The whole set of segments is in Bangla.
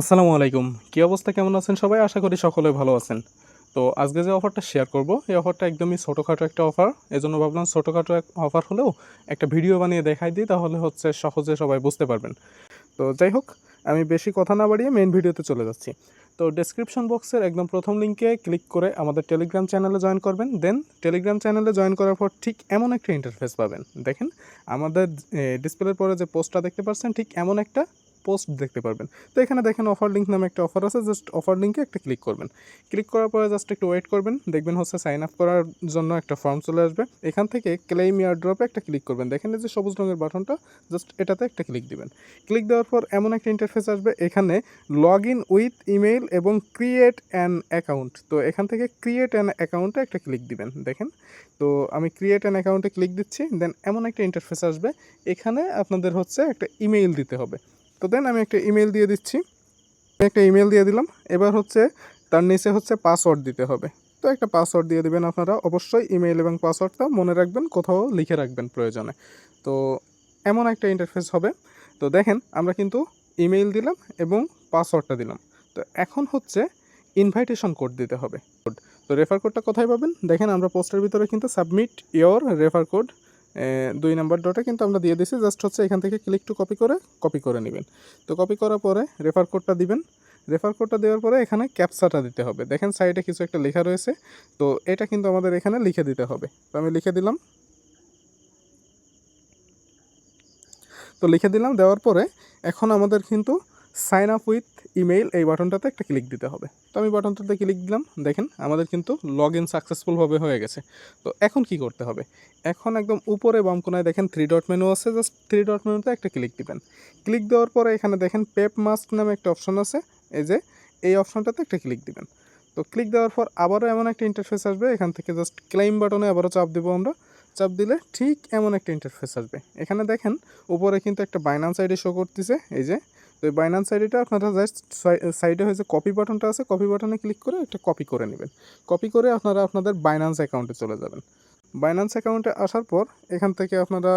আসসালামু আলাইকুম। কী অবস্থা, কেমন আছেন সবাই? আশা করি সকলে ভালো আছেন। তো আজকে যে অফারটা শেয়ার করব, এই অফারটা একদমই ছোটোখাটো একটা অফার এজন্য ভাবলাম ছোটোখাটো এক অফার হলেও একটা ভিডিও বানিয়ে দেখাই দিই, তাহলে হচ্ছে সহজে সবাই বুঝতে পারবেন। তো যাই হোক, আমি বেশি কথা না বাড়িয়ে মেন ভিডিওতে চলে যাচ্ছি। তো ডেসক্রিপশন বক্সের একদম প্রথম লিঙ্কে ক্লিক করে আমাদের টেলিগ্রাম চ্যানেলে জয়েন করবেন। দেন টেলিগ্রাম চ্যানেলে জয়েন করার পর ঠিক এমন একটা ইন্টারফেস পাবেন। দেখেন, আমাদের ডিসপ্লের পরে যে পোস্টটা দেখতে পাচ্ছেন, ঠিক এমন একটা পোস্ট দেখতে পারবেন। তো এখানে দেখেন অফার লিঙ্ক নামে একটা অফার আছে জাস্ট অফার লিঙ্কে একটা ক্লিক করবেন। ক্লিক করার পরে জাস্ট একটু ওয়েট করবেন, দেখবেন হচ্ছে সাইন আপ করার জন্য একটা ফর্ম চলে আসবে। এখান থেকে ক্লেম ইয়ার ড্রপে একটা ক্লিক করবেন। দেখেন যে সবুজ রঙের বাটনটা জাস্ট এটাতে একটা ক্লিক দিবেন। ক্লিক দেওয়ার পর এমন একটা ইন্টারফেস আসবে, এখানে লগ ইন উইথ ইমেইল এবং ক্রিয়েট অ্যান অ্যাকাউন্ট তো এখান থেকে ক্রিয়েট অ্যান অ্যাকাউন্টে একটা ক্লিক দিবেন, দেখেন। তো আমি ক্রিয়েট অ্যান অ্যাকাউন্টে ক্লিক দিচ্ছি দেন এমন একটা ইন্টারফেস আসবে, এখানে আপনাদের হচ্ছে একটা ইমেইল দিতে হবে। তো দেন আমি একটা ইমেল দিয়ে দিচ্ছি। আমি একটা ইমেল দিয়ে দিলাম। এবার হচ্ছে তার নিচে হচ্ছে পাসওয়ার্ড দিতে হবে। তো একটা পাসওয়ার্ড দিয়ে দিবেন আপনারা। অবশ্যই ইমেল এবং পাসওয়ার্ডটা মনে রাখবেন, কোথাও লিখে রাখবেন প্রয়োজনে। তো এমন একটা ইন্টারফেস হবে। তো দেখেন, আমরা কিন্তু ইমেইল দিলাম এবং পাসওয়ার্ডটা দিলাম। তো এখন হচ্ছে ইনভাইটেশন কোড দিতে হবে। তো রেফার কোডটা কোথায় পাবেন? দেখেন, আমরা পোস্টের ভিতরে কিন্তু সাবমিট ইয়োর রেফার কোড দুই নাম্বার ডটে কিন্তু আমরা দিয়ে দিছি জাস্ট হচ্ছে এখান থেকে ক্লিক টু কপি করে কপি করে নেবেন। তো কপি করার পরে রেফার কোডটা দিবেন। রেফার কোডটা দেওয়ার পরে এখানে ক্যাপসাটা দিতে হবে। দেখেন সাইডে কিছু একটা লেখা রয়েছে। তো এটা কিন্তু আমাদের এখানে লিখে দিতে হবে। তো আমি লিখে দিলাম। তো লিখে দিলাম। দেওয়ার পরে এখন আমাদের কিন্তু সাইন আপ উইথ ইমেইল এই বাটনটাতে একটা ক্লিক দিতে হবে। তো আমি বাটনটাতে ক্লিক দিলাম, দেখেন আমাদের কিন্তু লগ ইন সাকসেসফুলভাবে হয়ে গেছে। তো এখন কি করতে হবে? এখন একদম উপরে বাম কোনায় দেখেন থ্রি ডট মেনু আছে জাস্ট থ্রি ডট মেনুতে একটা ক্লিক দিবেন। ক্লিক দেওয়ার পরে এখানে দেখেন পেপ মাস্ক নামে একটা অপশন আছে, এই যে এই অপশনটাতে একটা ক্লিক দিবেন। তো ক্লিক দেওয়ার পর আবারও এমন একটা ইন্টারফেস আসবে, এখান থেকে জাস্ট ক্লেম বাটনে আবারও চাপ দেবো আমরা। চাপ দিলে ঠিক এমন একটা ইন্টারফেস আসবে। এখানে দেখেন উপরে কিন্তু একটা বাইনান্স আইডি শো করতেছে, এই যে তো এই বাইনান্স আইডিটা আপনারা জাস্ট সাইডে হয়েছে কপি বাটনটা আছে কপি বাটনে ক্লিক করে একটা কপি করে নেবেন। কপি করে আপনারা আপনাদের বাইনান্স অ্যাকাউন্টে চলে যাবেন। বাইনান্স অ্যাকাউন্টে আসার পর এখান থেকে আপনারা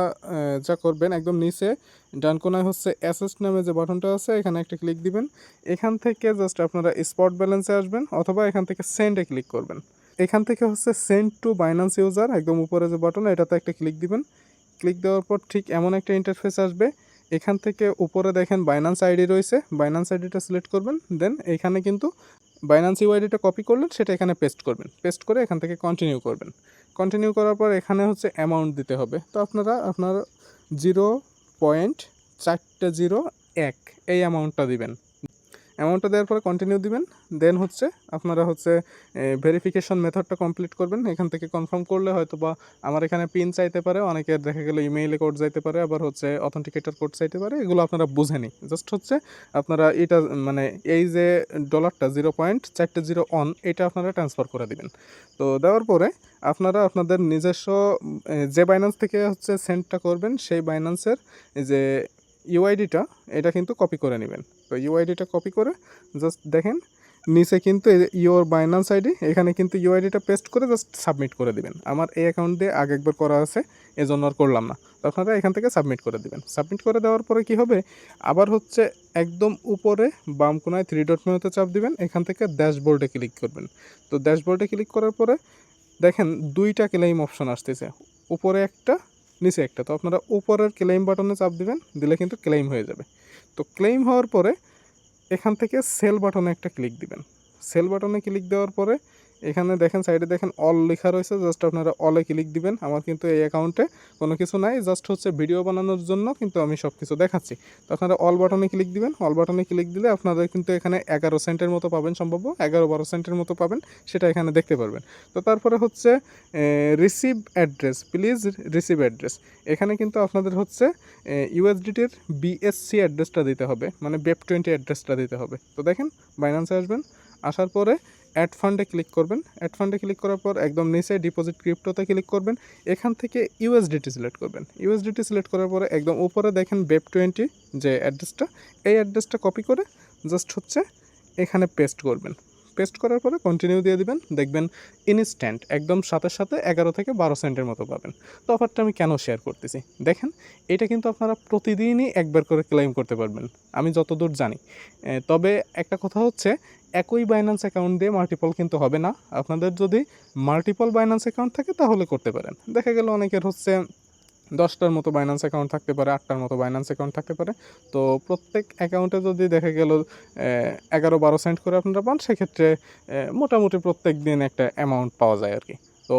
যা করবেন একদম নিচে, ডান কোনায় হচ্ছে অ্যাসেস নামে যে বাটনটা আছে, এখানে একটা ক্লিক দিবেন। এখান থেকে জাস্ট আপনারা স্পট ব্যালেন্সে আসবেন অথবা এখান থেকে সেন্ডে ক্লিক করবেন। এখান থেকে হচ্ছে সেন্ড টু বাইনান্স ইউজার একদম উপরে যে বাটন এটাতে একটা ক্লিক দিবেন। ক্লিক দেওয়ার পর ঠিক এমন একটা ইন্টারফেস আসবে এখান থেকে উপরে দেখেন বাইনান্স আইডি রয়েছে। বাইনান্স আইডিটা সিলেক্ট করবেন দেন এখানে কিন্তু বাইনান্স ইউআইডিটা কপি করলেন, সেটা এখানে পেস্ট করবেন। পেস্ট করে এখান থেকে কন্টিনিউ করবেন। কন্টিনিউ করার পর এখানে হচ্ছে অ্যামাউন্ট দিতে হবে। তো আপনারা, আপনার জিরো পয়েন্ট চারটে জিরো এক এই অ্যামাউন্টটা দিবেন। অ্যামাউন্টটা দেওয়ার পরে কন্টিনিউ দিবেন। দেন হচ্ছে আপনারা হচ্ছে ভেরিফিকেশন মেথডটা কমপ্লিট করবেন। এখান থেকে কনফার্ম করলে হয়তো বা আমার এখানে পিন চাইতে পারে অনেকের দেখা গেলো ইমেইলে কোড যাইতে পারে, আবার হচ্ছে অথেন্টিকেটর কোড চাইতে পারে, এগুলো আপনারা বুঝেনি জাস্ট হচ্ছে আপনারা এটা মানে এই যে ডলারটা জিরো পয়েন্ট চারটে জিরো অন এটা আপনারা ট্রান্সফার করে দিবেন। তো দেওয়ার পরে আপনারা আপনাদের নিজস্ব যে বাইন্যান্স থেকে হচ্ছে সেন্ডটা করবেন, সেই বাইন্যান্সের যে ইউআইডিটা এটা কিন্তু কপি করে নেবেন। তো ইউআইডিটা কপি করে জাস্ট দেখেন, নিচে কিন্তু ইওর বাইন্যান্স আইডি এখানে কিন্তু ইউআইডিটা পেস্ট করে জাস্ট সাবমিট করে দিবেন। আমার এই অ্যাকাউন্ট দিয়ে আগে একবার করা আছে, এজন্য আর করলাম না। তো আপনারা এখান থেকে সাবমিট করে দিবেন। সাবমিট করে দেওয়ার পরে কি হবে? আবার হচ্ছে একদম উপরে বাম কোনায় থ্রি ডট মেনুতে চাপ দিবেন, এখান থেকে ড্যাশবোর্ডে ক্লিক করবেন। তো ড্যাশবোর্ডে ক্লিক করার পরে দেখেন দুইটা ক্লেম অপশন আসতেছে। উপরে একটা নিচে একটা। তো আপনারা উপরের ক্লেম বাটনে চাপ দিবেন, দিলে কিন্তু ক্লেম হয়ে যাবে। তো ক্লেম হওয়ার পরে এখান থেকে সেল বাটনে একটা ক্লিক দিবেন। সেল বাটনে ক্লিক দেওয়ার পরে এখানে দেখেন, সাইডে দেখেন অল লেখা রয়েছে। জাস্ট আপনারা অলে ক্লিক দিবেন। আমার কিন্তু এই অ্যাকাউন্টে কোনো কিছু নাই। জাস্ট হচ্ছে ভিডিও বানানোর জন্য কিন্তু আমি সব কিছু দেখাচ্ছি। তো আপনারা অল বাটনে ক্লিক দিবেন। অল বাটনে ক্লিক দিলে আপনারা কিন্তু এখানে এগারো সেন্টের মতো পাবেন সম্ভব এগারো বারো সেন্টের মতো পাবেন। সেটা এখানে দেখতে পারবেন। তো তারপরে হচ্ছে receive address please receive address এখানে কিন্তু আপনাদের হচ্ছে ইউএসডিটির বিএসসি অ্যাড্রেসটা দিতে হবে। মানে বেপ টোয়েন্টি অ্যাড্রেসটা দিতে হবে। তো দেখেন বাইন্যান্সে আসবেন। আসার পরে অ্যাড ফান্ডে ক্লিক করবেন। অ্যাড ফান্ডে ক্লিক করার পর একদম নিচে ডিপোজিট ক্রিপ্টোতে ক্লিক করবেন। এখান থেকে ইউএসডিটি সিলেক্ট করবেন। ইউএসডিটি সিলেক্ট করার পরে একদম উপরে দেখেন বেব টোয়েন্টি যে অ্যাড্রেসটা এই অ্যাড্রেসটা কপি করে জাস্ট হচ্ছে এখানে পেস্ট করবেন। পেস্ট করার পরে কন্টিনিউ দিয়ে দিবেন। দেখবেন ইনস্ট্যান্ট একদম সাথে সাথে এগারো থেকে বারো সেন্টের মতো পাবেন। তো অফারটা আমি কেন শেয়ার করতেছি? দেখেন, এটা কিন্তু আপনারা প্রতিদিনই একবার করে ক্লেম করতে পারবেন। আমি যতদূর জানি। তবে একটা কথা হচ্ছে, একই বাইন্যান্স অ্যাকাউন্ট দিয়ে মাল্টিপল কিন্তু হবে না। আপনাদের যদি মাল্টিপল বাইন্যান্স অ্যাকাউন্ট থাকে, তাহলে করতে পারেন। দেখা গেল অনেকের হচ্ছে দশটার মতো বাইন্যান্স অ্যাকাউন্ট থাকতে পারে, আটটার মতো বাইন্যান্স অ্যাকাউন্ট থাকতে পারে। তো প্রত্যেক অ্যাকাউন্টে যদি দেখা গেল এগারো বারো সেন্ট করে আপনারা পান, সেক্ষেত্রে মোটামুটি প্রত্যেক দিন একটা অ্যামাউন্ট পাওয়া যায় আর কি তো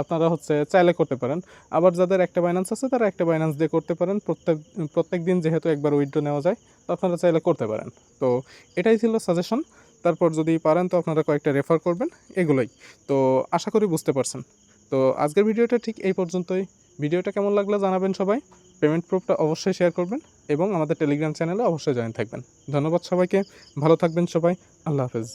আপনারা হচ্ছে চাইলে করতে পারেন। আবার যাদের একটা বাইন্যান্স আছে, তারা একটা বাইন্যান্স দিয়ে করতে পারেন। প্রত্যেক প্রত্যেক দিন যেহেতু একবার উইথড্র নেওয়া যায়, তো আপনারা চাইলে করতে পারেন। তো এটাই ছিল সাজেশন তারপর যদি পারেন, তো আপনারা কয়েকটা রেফার করবেন, এগুলোই। তো আশা করি বুঝতে পারছেন। তো আজকের ভিডিওটা ঠিক এই পর্যন্তই। ভিডিওটা কেমন লাগল জানাবেন সবাই। পেমেন্ট প্রুফটা অবশ্যই শেয়ার করবেন এবং আমাদের টেলিগ্রাম চ্যানেলে অবশ্যই জয়েন থাকবেন। ধন্যবাদ সবাইকে। ভালো থাকবেন সবাই। আল্লাহ হাফেজ।